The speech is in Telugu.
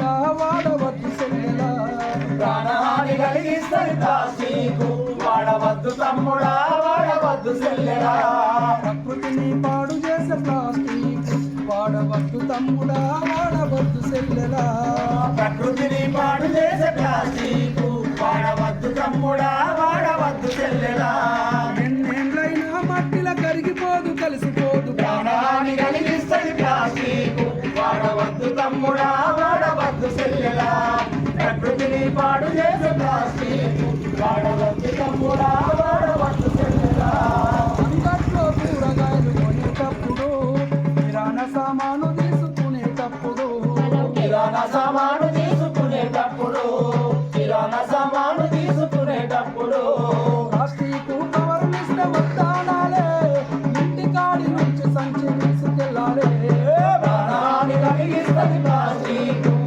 తమ్ముడా వాడవద్దు సెల్లెలా ప్రాణహాని కలిగిస్తుంది ప్లాస్టిక్ వాడవద్దు తమ్ముడా వాడవద్దు సెల్లెడా ప్రకృతిని పాడు చేసే ప్లాస్టిక్. వాడవద్దు తమ్ముడా వాడవద్దు సెల్లెలా ప్రకృతిని పాడు చేసే ప్లాస్టిక్. వాడవద్దు తమ్ముడా వాడవద్దు సెల్లెడా ఎన్నేళ్ళైనా మట్టిల కరిగిపోదు కలిసిపోదు. ప్రాణహాని కలిగిస్తుంది ప్లాస్టిక్. వాడవద్దు తమ్ముడా పాడు చేసే ప్లాస్టిక్ వాడవద్దు తమ్ముడా వాడవద్దు అంగట్లో కూరగాయలు కొనేటప్పుడు కిరాణా సామాను తీసుకునేటప్పుడు. కిరాణా సామాను తీసుకునేటప్పుడు కిరాణా సామాను తీసుకునేటప్పుడు. ప్లాస్టిక్ కవర్ ఇస్తే వస్తానాలే ఇంటి కాడి నుంచి సంచి తీసుకెళ్ళాలి. ప్రాణాన్ని కలిగిస్తుంది ప్లాస్టిక్.